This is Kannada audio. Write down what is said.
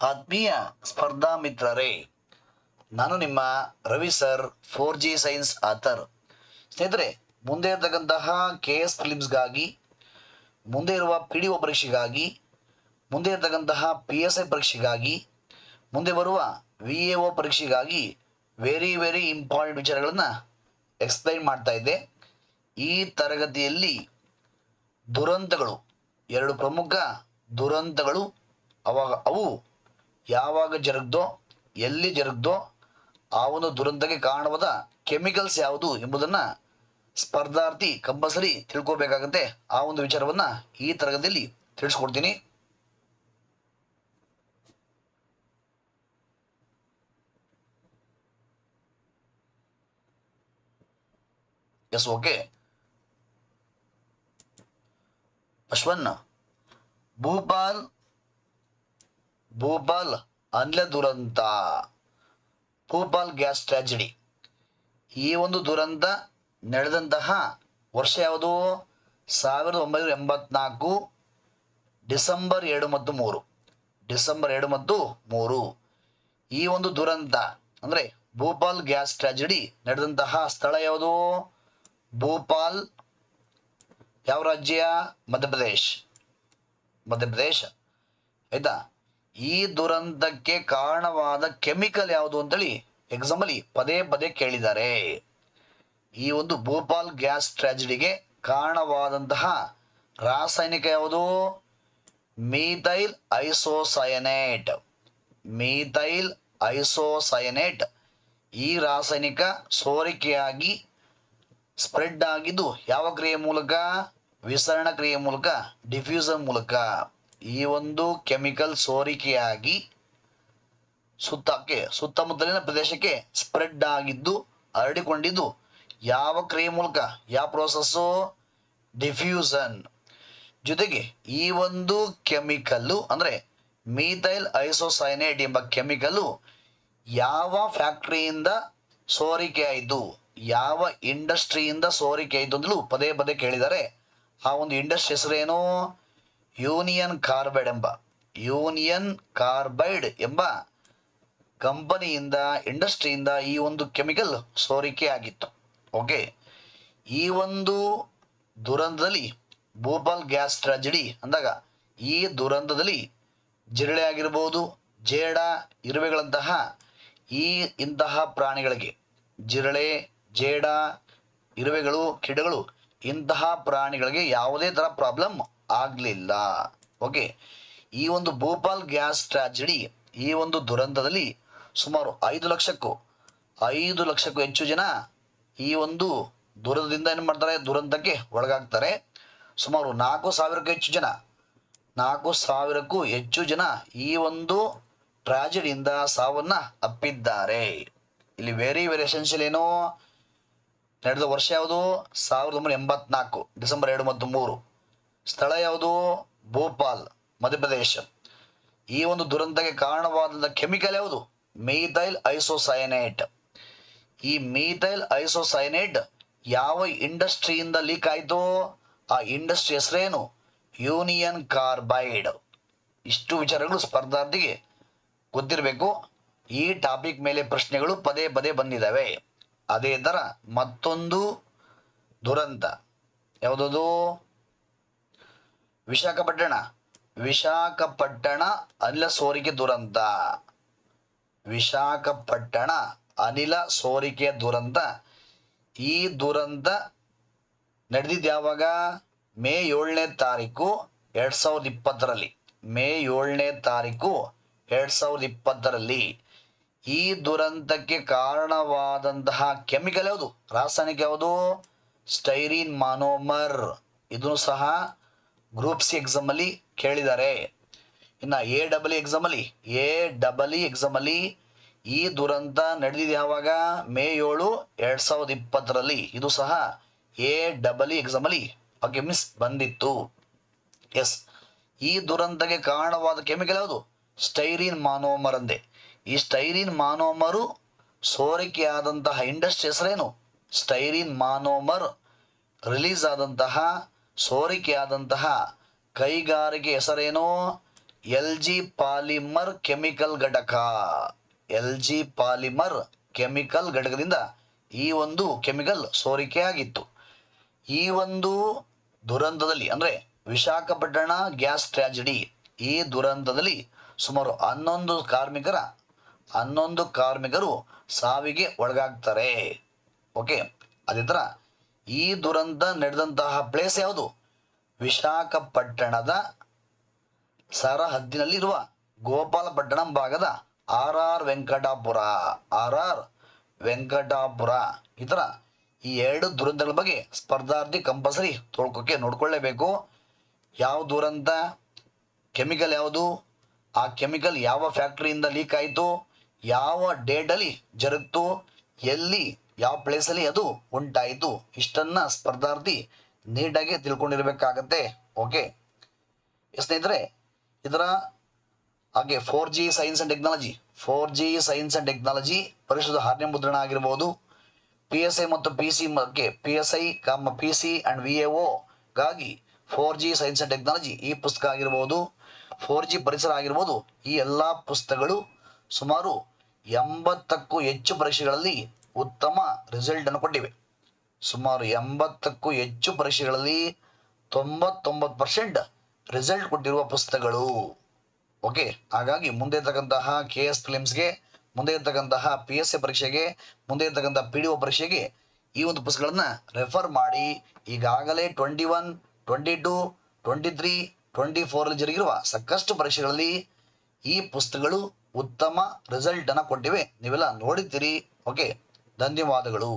ಆತ್ಮೀಯ ಸ್ಪರ್ಧಾ ಮಿತ್ರರೇ ನಾನು ನಿಮ್ಮ Ravi sir four G science author. ಸ್ನೇಹಿತರೆ, ಮುಂದೆ ಇರತಕ್ಕಂತಹ ಕೆ ಎಸ್ ಫಿಲಿಮ್ಸ್ಗಾಗಿ, ಮುಂದೆ ಇರುವ ಪಿ ಡಿ ಒ ಪರೀಕ್ಷೆಗಾಗಿ, ಮುಂದೆ ಇರತಕ್ಕಂತಹ ಪಿ ಎಸ್ ಐ ಪರೀಕ್ಷೆಗಾಗಿ, ಮುಂದೆ ಬರುವ ವಿ ಎ ಒ ಪರೀಕ್ಷೆಗಾಗಿ ವೆರಿ ವೆರಿ ಇಂಪಾರ್ಟೆಂಟ್ ವಿಚಾರಗಳನ್ನು ಎಕ್ಸ್ಪ್ಲೈನ್ ಮಾಡ್ತಾ ಇದ್ದೆ. ಈ ತರಗತಿಯಲ್ಲಿ ದುರಂತಗಳು, ಎರಡು ಪ್ರಮುಖ ದುರಂತಗಳು, ಅವಾಗ ಅವು ಯಾವಾಗ ಜರುಗ್ದೋ, ಎಲ್ಲಿ ಜರುಗ್ದೋ ಆ ಒಂದು ದುರಂತಕ್ಕೆ ಕಾರಣವಾದ ಕೆಮಿಕಲ್ಸ್ ಯಾವುದು ಎಂಬುದನ್ನು ಸ್ಪರ್ಧಾರ್ಥಿ ಕಂಪಲ್ಸರಿ ತಿಳ್ಕೊಬೇಕಾಗತ್ತೆ. ಆ ಒಂದು ವಿಚಾರವನ್ನು ಈ ತರಗತಿಯಲ್ಲಿ ತಿಳಿಸ್ಕೊಡ್ತೀನಿ. ಎಸ್ ಓಕೆ ಅಶ್ವನ್, ಭೂಪಾಲ್ ಭೂಪಾಲ್ ಅನಿಲ ದುರಂತ. ಭೂಪಾಲ್ ಗ್ಯಾಸ್ ಟ್ರಾಜಿಡಿ ಈ ಒಂದು ದುರಂತ ನಡೆದಂತಹ ವರ್ಷ ಯಾವುದು? ಸಾವಿರದ ಒಂಬೈನೂರ ಎಂಬತ್ನಾಲ್ಕು ಡಿಸೆಂಬರ್ ಎರಡು ಮತ್ತು ಮೂರು. ಡಿಸೆಂಬರ್ ಎರಡು ಮತ್ತು ಮೂರು. ಈ ಒಂದು ದುರಂತ, ಅಂದರೆ ಭೂಪಾಲ್ ಗ್ಯಾಸ್ ಟ್ರಾಜಿಡಿ ನಡೆದಂತಹ ಸ್ಥಳ ಯಾವುದು? ಭೂಪಾಲ್ ಯಾವ ರಾಜ್ಯ? ಮಧ್ಯಪ್ರದೇಶ್. ಮಧ್ಯಪ್ರದೇಶ. ಆಯ್ತಾ? ಈ ದುರಂತಕ್ಕೆ ಕಾರಣವಾದ ಕೆಮಿಕಲ್ ಯಾವುದು ಅಂತೇಳಿ ಎಕ್ಸಾಂಪಲ್ ಪದೇ ಪದೇ ಕೇಳಿದ್ದಾರೆ. ಈ ಒಂದು ಭೋಪಾಲ್ ಗ್ಯಾಸ್ ಟ್ರಾಜಿಡಿಗೆ ಕಾರಣವಾದಂತಹ ರಾಸಾಯನಿಕ ಯಾವುದು? ಮೀಥೈಲ್ ಐಸೋಸಯನೇಟ್. ಮೀಥೈಲ್ ಐಸೋಸಯನೇಟ್ ಈ ರಾಸಾಯನಿಕ ಸೋರಿಕೆಯಾಗಿ ಸ್ಪ್ರೆಡ್ ಆಗಿದ್ದು ಯಾವ ಕ್ರಿಯೆ ಮೂಲಕ? ವಿಸರಣ ಕ್ರಿಯೆ ಮೂಲಕ, ಡಿಫ್ಯೂಸನ್ ಮೂಲಕ. ಈ ಒಂದು ಕೆಮಿಕಲ್ ಸೋರಿಕೆಯಾಗಿ ಸುತ್ತಕ್ಕೆ ಸುತ್ತಮುತ್ತಲಿನ ಪ್ರದೇಶಕ್ಕೆ ಸ್ಪ್ರೆಡ್ ಆಗಿದ್ದು, ಹರಡಿಕೊಂಡಿದ್ದು ಯಾವ ಕ್ರಿಯೆ ಮೂಲಕ? ಯಾವ ಪ್ರೋಸೆಸ್ಸು? ಡಿಫ್ಯೂಸನ್. ಜೊತೆಗೆ ಈ ಒಂದು ಕೆಮಿಕಲ್ಲು, ಅಂದರೆ ಮೀಥೈಲ್ ಐಸೋಸೈನೇಟ್ ಎಂಬ ಕೆಮಿಕಲ್ಲು ಯಾವ ಫ್ಯಾಕ್ಟ್ರಿಯಿಂದ ಸೋರಿಕೆ ಆಯಿತು ಯಾವ ಇಂಡಸ್ಟ್ರಿಯಿಂದ ಸೋರಿಕೆ ಆಯಿತು ಅಂತಲೂ ಪದೇ ಪದೇ ಕೇಳಿದ್ದಾರೆ. ಆ ಒಂದು ಇಂಡಸ್ಟ್ರಿ ಹೆಸರೇನು? ಯೂನಿಯನ್ ಕಾರ್ಬೈಡ್ ಎಂಬ, ಯೂನಿಯನ್ ಕಾರ್ಬೈಡ್ ಎಂಬ ಕಂಪನಿಯಿಂದ, ಇಂಡಸ್ಟ್ರಿಯಿಂದ ಈ ಒಂದು ಕೆಮಿಕಲ್ ಸೋರಿಕೆ ಆಗಿತ್ತು. ಓಕೆ ಈ ಒಂದು ದುರಂತದಲ್ಲಿ ಭೂಪಾಲ್ ಗ್ಯಾಸ್ ಟ್ರಾಜಿಡಿ ಅಂದಾಗ, ಈ ದುರಂತದಲ್ಲಿ ಜಿರಳೆ ಆಗಿರ್ಬೋದು, ಜೇಡ, ಇರುವೆಗಳಂತಹ ಈ ಇಂತಹ ಪ್ರಾಣಿಗಳಿಗೆ ಜಿರಳೆ, ಜೇಡ, ಇರುವೆಗಳು, ಕಿಡಗಳು ಇಂತಹ ಪ್ರಾಣಿಗಳಿಗೆ ಯಾವುದೇ ಥರ ಪ್ರಾಬ್ಲಮ್ ಆಗಲಿಲ್ಲ. ಓಕೆ ಈ ಒಂದು ಭೋಪಾಲ್ ಗ್ಯಾಸ್ ಟ್ರಾಜಿಡಿ ಈ ಒಂದು ದುರಂತದಲ್ಲಿ ಸುಮಾರು ಐದು ಲಕ್ಷಕ್ಕೂ ಐದು ಲಕ್ಷಕ್ಕೂ ಹೆಚ್ಚು ಜನ ಈ ಒಂದು ದುರಂತದಿಂದ ಏನು ಮಾಡ್ತಾರೆ, ದುರಂತಕ್ಕೆ ಒಳಗಾಗ್ತಾರೆ. ಸುಮಾರು ನಾಲ್ಕು ಸಾವಿರಕ್ಕೂ ಹೆಚ್ಚು ಜನ, ನಾಲ್ಕು ಸಾವಿರಕ್ಕೂ ಹೆಚ್ಚು ಜನ ಈ ಒಂದು ಟ್ರಾಜಿಡಿಯಿಂದ ಸಾವನ್ನ ಅಪ್ಪಿದ್ದಾರೆ. ಇಲ್ಲಿ ವೆರಿ ವೆರಿ ಎಸೆನ್ಷಿಯಲ್ ಏನು ನಡೆದ ವರ್ಷ ಯಾವುದು? ಸಾವಿರದ ಒಂಬೈನೂರ ಎಂಬತ್ನಾಲ್ಕು, ಡಿಸೆಂಬರ್ ಎರಡು ಮತ್ತು ಮೂರು. ಸ್ಥಳ ಯಾವುದು? ಭೋಪಾಲ್, ಮಧ್ಯಪ್ರದೇಶ. ಈ ಒಂದು ದುರಂತಕ್ಕೆ ಕಾರಣವಾದಂಥ ಕೆಮಿಕಲ್ ಯಾವುದು? ಮೀಥೈಲ್ ಐಸೋಸೈನೈಟ್ ಈ ಮೀಥೈಲ್ ಐಸೋಸೈನೈಟ್ ಯಾವ ಇಂಡಸ್ಟ್ರಿಯಿಂದ ಲೀಕ್ ಆಯಿತು? ಆ ಇಂಡಸ್ಟ್ರಿ ಹೆಸರೇನು? ಯೂನಿಯನ್ ಕಾರ್ಬೈಡ್ ಇಷ್ಟು ವಿಚಾರಗಳು ಸ್ಪರ್ಧಾರ್ಥಿಗೆ ಗೊತ್ತಿರಬೇಕು. ಈ ಟಾಪಿಕ್ ಮೇಲೆ ಪ್ರಶ್ನೆಗಳು ಪದೇ ಪದೇ ಬಂದಿದ್ದಾವೆ. ಅದೇ ಥರ ಮತ್ತೊಂದು ದುರಂತ. ಯಾವುದದು? ವಿಶಾಖಪಟ್ಟಣ. ವಿಶಾಖಪಟ್ಟಣ ಅನಿಲ ಸೋರಿಕೆ ದುರಂತ. ವಿಶಾಖಪಟ್ಟಣ ಅನಿಲ ಸೋರಿಕೆ ದುರಂತ. ಈ ದುರಂತ ನಡೆದಿದ್ದು ಯಾವಾಗ? ಮೇ ಏಳನೇ ತಾರೀಕು ಎರಡು ಸಾವಿರದ ಇಪ್ಪತ್ತರಲ್ಲಿ. ಮೇ ಏಳನೇ ತಾರೀಕು ಎರಡು ಸಾವಿರದ ಇಪ್ಪತ್ತರಲ್ಲಿ. ಈ ದುರಂತಕ್ಕೆ ಕಾರಣವಾದಂತಹ ಕೆಮಿಕಲ್ ಯಾವುದು? ರಾಸಾಯನಿಕ ಯಾವುದು? Styrene monomer. ಇದನ್ನು ಸಹ ಗ್ರೂಪ್ ಸಿ ಎಕ್ಸಾಮಲ್ಲಿ ಕೇಳಿದ್ದಾರೆ ಇನ್ನ ಎ ಡಬಲ್ ಎಕ್ಸಾಮಲ್ಲಿ ಎ ಡಬಲ್ ಎಕ್ಸಾಮಲ್ಲಿ ಈ ದುರಂತ ನಡೆದಿದೆ ಯಾವಾಗ? ಮೇ ಏಳು ಎರಡು ಸಾವಿರದ ಇಪ್ಪತ್ತರಲ್ಲಿ. ಇದು ಸಹ ಎ ಡಬಲ್ ಎಕ್ಸಾಮಲ್ಲಿ ಓಕೆ ಮಿಸ್ ಬಂದಿತ್ತು. ಎಸ್ ಈ ದುರಂತಕ್ಕೆ ಕಾರಣವಾದ ಕೆಮಿಕಲ್ ಯಾವುದು? ಸ್ಟೈರಿನ್ ಮಾನೋಮರ್ ಅಂದೆ ಈ ಸ್ಟೈರಿನ್ ಮಾನೋಮರು ಸೋರಿಕೆಯಾದಂತಹ ಇಂಡಸ್ಟ್ರಿ ಹೆಸರೇನು? ಸ್ಟೈರಿನ್ ಮಾನೋಮರ್ ರಿಲೀಸ್ ಆದಂತಹ ಸೋರಿಕೆಯಾದಂತಹ ಕೈಗಾರಿಕೆ ಹೆಸರೇನು? ಎಲ್ ಜಿ ಪಾಲಿಮರ್ ಕೆಮಿಕಲ್ ಘಟಕ. ಎಲ್ ಜಿ ಪಾಲಿಮರ್ ಕೆಮಿಕಲ್ ಘಟಕದಿಂದ ಈ ಒಂದು ಕೆಮಿಕಲ್ ಸೋರಿಕೆ ಆಗಿತ್ತು ಈ ಒಂದು ದುರಂತದಲ್ಲಿ, ಅಂದರೆ ವಿಶಾಖಪಟ್ಟಣ ಗ್ಯಾಸ್ ಟ್ರ್ಯಾಜಿಡಿ ಈ ದುರಂತದಲ್ಲಿ ಸುಮಾರು ಹನ್ನೊಂದು ಕಾರ್ಮಿಕರ, ಹನ್ನೊಂದು ಕಾರ್ಮಿಕರು ಸಾವಿಗೆ ಒಳಗಾಗ್ತಾರೆ. ಓಕೆ, ಅದೇ ಥರ ಈ ದುರಂತ ನಡೆದಂತಹ ಪ್ಲೇಸ್ ಯಾವುದು? ವಿಶಾಖಪಟ್ಟಣದ ಸರಹದ್ದಿನಲ್ಲಿರುವ ಗೋಪಾಲಪಟ್ಟಣಂ ಭಾಗದ R R Venkatapura. R R Venkatapura. ಈ ಥರ ಈ ಎರಡು ದುರಂತಗಳ ಬಗ್ಗೆ ಸ್ಪರ್ಧಾರ್ಥಿ ಕಂಪಲ್ಸರಿ ತೊಳ್ಕೊಕ್ಕೆ ನೋಡ್ಕೊಳ್ಳೇಬೇಕು. ಯಾವ ದುರಂತ? ಕೆಮಿಕಲ್ ಯಾವುದು? ಆ ಕೆಮಿಕಲ್ ಯಾವ ಫ್ಯಾಕ್ಟ್ರಿಯಿಂದ ಲೀಕ್ ಆಯಿತು? ಯಾವ ಡೇಟಲ್ಲಿ ಜರುಗಿತು? ಎಲ್ಲಿ ಯಾವ ಪ್ಲೇಸಲ್ಲಿ ಅದು ಉಂಟಾಯಿತು, ಇಷ್ಟನ್ನ ಸ್ಪರ್ಧಾರ್ಥಿ ನೀಟಾಗಿ ತಿಳ್ಕೊಂಡಿರ್ಬೇಕಾಗತ್ತೆ. ಓಕೆ ಸ್ನೇಹಿತರೆ, ಇದರ ಹಾಗೆ four G science and technology four G science and technology ಪರಿಶುದ್ಧ ಆರನೇ ಮುದ್ರಣ ಆಗಿರ್ಬೋದು. ಪಿ ಎಸ್ ಐ ಮತ್ತು ಪಿ ಸಿ ಬಗ್ಗೆ P S I comma P C and V A four G science and technology ಈ ಪುಸ್ತಕ ಆಗಿರ್ಬೋದು. ಫೋರ್ ಜಿ ಪರಿಸರ ಆಗಿರ್ಬೋದು. ಈ ಎಲ್ಲ ಪುಸ್ತಕಗಳು ಸುಮಾರು ಎಂಬತ್ತಕ್ಕೂ ಹೆಚ್ಚು ಪರೀಕ್ಷೆಗಳಲ್ಲಿ ಉತ್ತಮ ರಿಸಲ್ಟನ್ನು ಕೊಟ್ಟಿವೆ. ಸುಮಾರು ಎಂಬತ್ತಕ್ಕೂ ಹೆಚ್ಚು ಪರೀಕ್ಷೆಗಳಲ್ಲಿ ತೊಂಬತ್ತೊಂಬತ್ತು ಪರ್ಸೆಂಟ್ ರಿಸಲ್ಟ್ ಕೊಟ್ಟಿರುವ ಪುಸ್ತಕಗಳು. ಓಕೆ ಹಾಗಾಗಿ ಮುಂದೆ ಇರ್ತಕ್ಕಂತಹ ಕೆ ಎಸ್ ಫಿಲಿಮ್ಸ್ಗೆ ಮುಂದೆ ಇರ್ತಕ್ಕಂತಹ ಪಿ ಎಸ್ ಸಿ ಪರೀಕ್ಷೆಗೆ, ಮುಂದೆ ಇರ್ತಕ್ಕಂಥ ಪಿ ಡಿ ಒ ಪರೀಕ್ಷೆಗೆ ಈ ಒಂದು ಪುಸ್ತಕಗಳನ್ನ ರೆಫರ್ ಮಾಡಿ. ಈಗಾಗಲೇ twenty one twenty two twenty three twenty ಫೋರಲ್ಲಿ ಜರುಗಿರುವ ಸಾಕಷ್ಟು ಪರೀಕ್ಷೆಗಳಲ್ಲಿ ಈ ಪುಸ್ತಕಗಳು ಉತ್ತಮ ರಿಸಲ್ಟನ್ನು ಕೊಟ್ಟಿವೆ. ನೀವೆಲ್ಲ ನೋಡಿದ್ದೀರಿ. ಓಕೆ ಧನ್ಯವಾದಗಳು.